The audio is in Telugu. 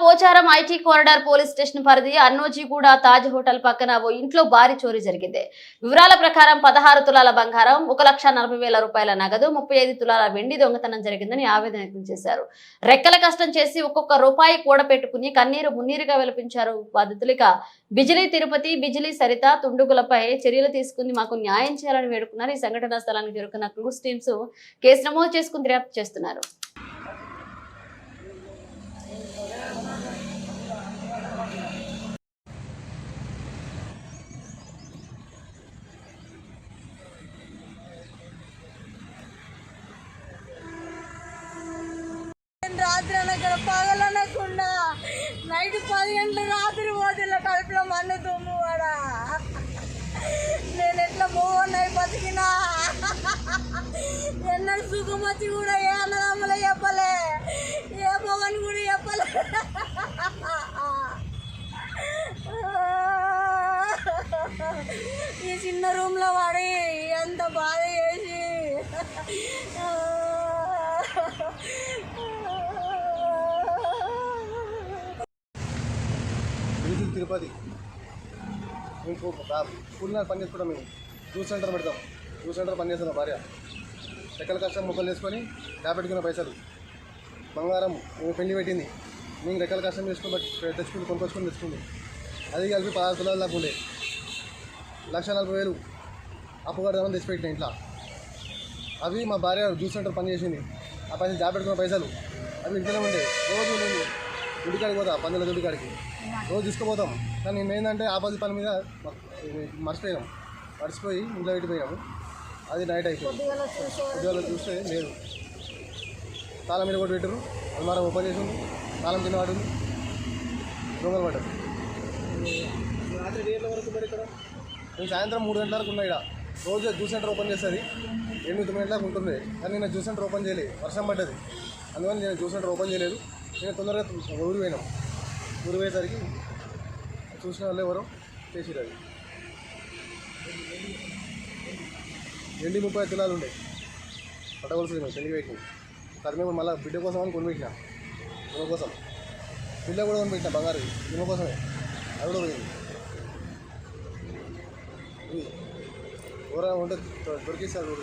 Pocharam IT corridor police station పరిధి అన్నోజీగూడ తాజ్ హోటల్ పక్కన ఓ ఇంట్లో భారీ చోరీ జరిగింది. వివరాల ప్రకారం పదహారు తులాల బంగారం ఒక లక్ష నలభై వేల రూపాయల నగదు ముప్పై ఐదు తులాల వెండి దొంగతనం జరిగిందని ఆవేదన వ్యక్తం చేశారు. రెక్కల కష్టం చేసి ఒక్కొక్క రూపాయి కూడ పెట్టుకుని కన్నీరు మున్నీరుగా విలపించారు బాధితులిక బిజిలీ తిరుపతి బిజిలీ సరిత తుండుగులపై చర్యలు తీసుకుని మాకు న్యాయం చేయాలని వేడుకున్నారు. ఈ సంఘటనా స్థలానికి చేరుకున్న క్లూస్ టీమ్స్ కేసు నమోదు చేసుకుని దర్యాప్తు చేస్తున్నారు రాత్రి అనక్కడ పగలనకుండా నైట్ పది గంటల రాత్రి పోతే ఇలా కడుపులో మన్ను దుమ్ము వాడా నేను ఎట్లా మోహన్నాయి బతికినా ఎన్నడు సుఖమతి కూడా ఏ చెప్పలే? ఏ మొగన్ కూడా చెప్పలే? ఈ చిన్న రూమ్లో వాడి ఎంత బాధ చేసి. తిరుపతి. మేము స్కూల్ పని చేసుకుంటాం మేము జ్యూస్ సెంటర్ పెడతాం జ్యూస్ సెంటర్ పని చేస్తున్నాం భార్య. ఎక్కల కష్టం మొక్కలు చేసుకొని పెట్టుకున్న పైసలు. బంగారం మేము పెళ్ళి పెట్టింది. మేము రెక్కల కష్టం చేసుకుని తెచ్చుకుంది తెచ్చుకుని తెచ్చుకుంది. అది కలిపి పదహారు తులాలు దాకా ఉండే. లక్ష నలభై వేలు అప్పు కడదామని తెచ్చిపెట్టిన ఇంట్లో. అవి మా భార్య జ్యూస్ సెంటర్ పని చేసింది. ఆ పైసలు పెట్టుకున్న పైసలు. అవి ఇంట్లోనే ఉండే. రోజు నేను గుడికాడికి పోతా పందుల గుడికాడికి. రోజు తీసుకుపోతాం. కానీ మేము ఏంటంటే ఆపోజిట్ పని మీద మ- మర్చిపోయినాం మర్చిపోయి ఇంట్లో పెట్టిపోయాము అది నైట్ అయిపోయింది ఉద్యోగాలు చూస్తే లేదు. తాళం మీద కూడా పెట్టారు అల్మారం ఓపెన్ చేసి ఉంది తాళం కింద పడింది దొంగలు పడ్డారు. రాత్రి వరకు మరి ఇక్కడ నేను సాయంత్రం మూడు గంటల వరకు ఉన్నా ఇక్కడ రోజు జ్యూస్ సెంటర్ ఓపెన్ చేస్తుంది. ఎనిమిది తొమ్మిది గంటలకు ఉంటుంది. కానీ నేను జ్యూస్ సెంటర్ ఓపెన్ చేయలేదు వర్షం పడ్డది. అందువల్ల నేను జ్యూస్ సెంటర్ ఓపెన్ చేయలేదు. నేను తొందరగా ఊరు పోయినాం. ఊరు పోయేసరికి చూసిన వాళ్ళు ఎవరో చేసిరు అది. ఎండి ముప్పై తులాలు ఉండే. పట్టవలసింది మేము పెళ్ళి పెట్టినాం. అది మేము మళ్ళీ బిడ్డ కోసం అని కొనిపెట్టినా ఈమె కోసం. బిడ్డ కూడా కొనిపెట్టిన బంగారు. ఈమె కోసమే. అది కూడా పోయింది. ఇది. ఎవరైనా ఉంటే దొరికిస్తారు